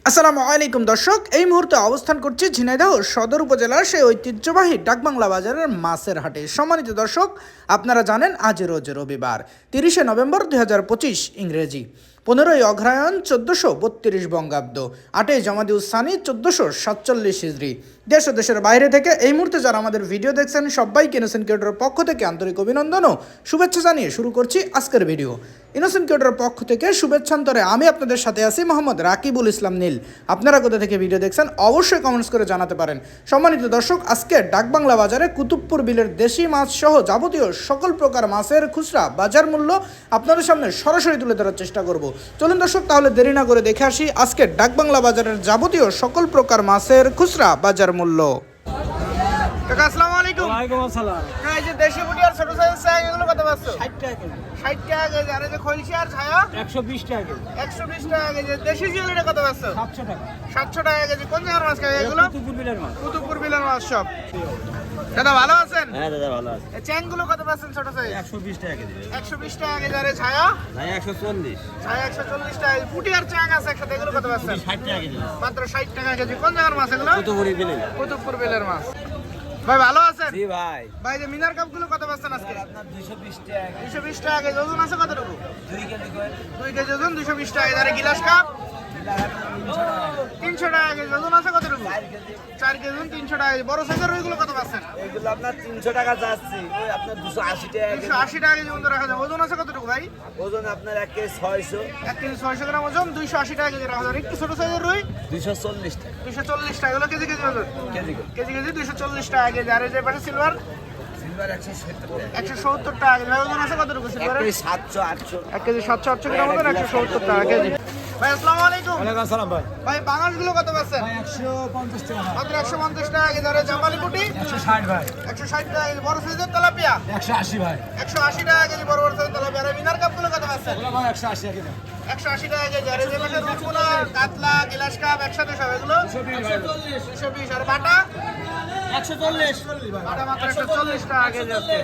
আসসালামু আলাইকুম দর্শক, এই মুহূর্তে অবস্থান করছি ঝিনাইদহ সদর উপজেলার সেই ঐতিহ্যবাহী ডাকবাংলা বাজারের মাছের হাটে। সম্মানিত দর্শক, আপনারা জানেন আজ রোজ রবিবার, তিরিশে নভেম্বর দুই হাজার পঁচিশ ইংরেজি। পনেরোই অঘ্রায়ণ চোদ্দোশো বত্রিশ বঙ্গাব্দ, আটই জমাদি উসানি চোদ্দোশো সাতচল্লিশ হিজড়ি দেশ ও দেশের বাইরে থেকে এই মুহূর্তে যারা আমাদের ভিডিও দেখছেন, সবাইকে ইনোসেন্ট কিউটারের পক্ষ থেকে আন্তরিক অভিনন্দন ও শুভেচ্ছা জানিয়ে শুরু করছি আজকের ভিডিও। ইনোসেন্ট কিউটারের পক্ষ থেকে শুভেচ্ছান্তরে আমি আপনাদের সাথে আছি মোহাম্মদ রাকিবুল ইসলাম নীল। আপনারা কোথা থেকে ভিডিও দেখছেন, অবশ্যই কমেন্টস করে জানাতে পারেন। সম্মানিত দর্শক, আজকে ডাকবাংলা বাজারে কুতুবপুর বিলের দেশি মাছ সহ যাবতীয় সকল প্রকার মাছের খুচরা বাজার মূল্য আপনাদের সামনে সরাসরি তুলে ধরার চেষ্টা করব। চলুন দর্শক তাহলে দেরি না করে দেখে আসি আজকে ডাকবাংলা বাজারের যাবতীয় সকল প্রকার মাছের খুচরা বাজার মূল্য। আসসালামু আলাইকুম। ওয়ালাইকুম আসসালাম। এই যে দেশি বুটি আর ছোট সাইজ এগুলো টাকা কেজি। 60 টাকা কেজি আর এই যে খলসি আর ছায়া? একশো বিশ টাকা কেজি। 120 টাকা কেজি। দেশি জিওলিটা কত পাচ্ছ? সাতশো টাকা। 700 টাকা কেজি। কোন জায়গার মাছ খাই এগুলো? কুতুবপুর বিলের মাছ। কুতুবপুর বিলের মাছ সব। দাদা ভালো আছেন? হ্যাঁ দাদা ভালো আছে। এই চ্যাংগুলো কত পাচ্ছেন ছোট সাইজ? একশো বিশ টাকা কেজি। 120 টাকা কেজি। আর ছায়া? নাই একশো চল্লিশ। ছায়া 140 টাকা পুটি আর চ্যাং আছে একসাথে এগুলো কত পাচ্ছেন? ষাট টাকা কেজি। মাত্র 60 টাকা কেজি। কোন জায়গার মাছ এগুলো? কুতুবপুর বিলের মাছ। ভাই ভালো আছেন? জি ভাই। ভাই যে মিনার কাপগুলো কত পাচ্ছেন আজকে? আপনার দুইশো বিশ টাকা কেজি। 220 টাকা ওজন আছে কতটুকু? দুই কেজি করে। দুই কেজি ওজন 220 টাকা। এর গিলাস কাপ। তিনশো টাকা। কেজি। ওজন আছে চার কেজি। তিনশো টাকা বড় সাইজের ওইগুলো কত পাচ্ছেন? এগুলো আপনার তিনশো টাকা যাচ্ছে। ওই আপনার দুশো আশি টাকা দুশো আশি টাকা কেজি রাখা যাবে। ওজন আছে কতটুকু ভাই? ওজন আপনার এক কেজি ছয়শো। এক কেজি ছয়শো গ্রাম ওজন দুইশো আশি টাকা কেজি রাখা যাবে। একটু ছোট সাইজের রুই দুইশো চল্লিশ টাকা। দুইশো চল্লিশ টাকা। এগুলো কেজি কেজি ওজন? KG KG. কেজি দুইশো চল্লিশ টাকা কেজি। আর যে পাশে সিলভার একশো সত্তর টাকা কেজি। ওজন আছে কতটুকু সিলভার সাতশো আটশো। এক কেজি সাতশো আটশো গ্রাম ওজন একশো সত্তর টাকা কেজি। ভাই আসসালামু আলাইকুম। ওয়ালাইকুম আসসালাম ভাই। ভাই কত পাচ্ছেন একশো পঞ্চাশ টাকা। মাত্র একশো পঞ্চাশ টাকা কেজি আর জামালি একশো ষাট ভাই। টাকা বড় সাইজের তেলাপিয়া। একশো আশি ভাই। একশো আশি টাকা কেজি বড় বড় সাইজের তেলাপিয়া। আর এই মিনার কাপগুলো কত পাচ্ছেন ভাই একশো আশি টাকা কেজি। একশো আশি টাকা কেজি আর এই যে পাশে কাতলা গিলাস কাপ একসাথে সব এগুলো। দুশো বিশ আর বাটা? একশো চল্লিশ। বাটা মাত্র একশো চল্লিশ টাকা কেজি আছে।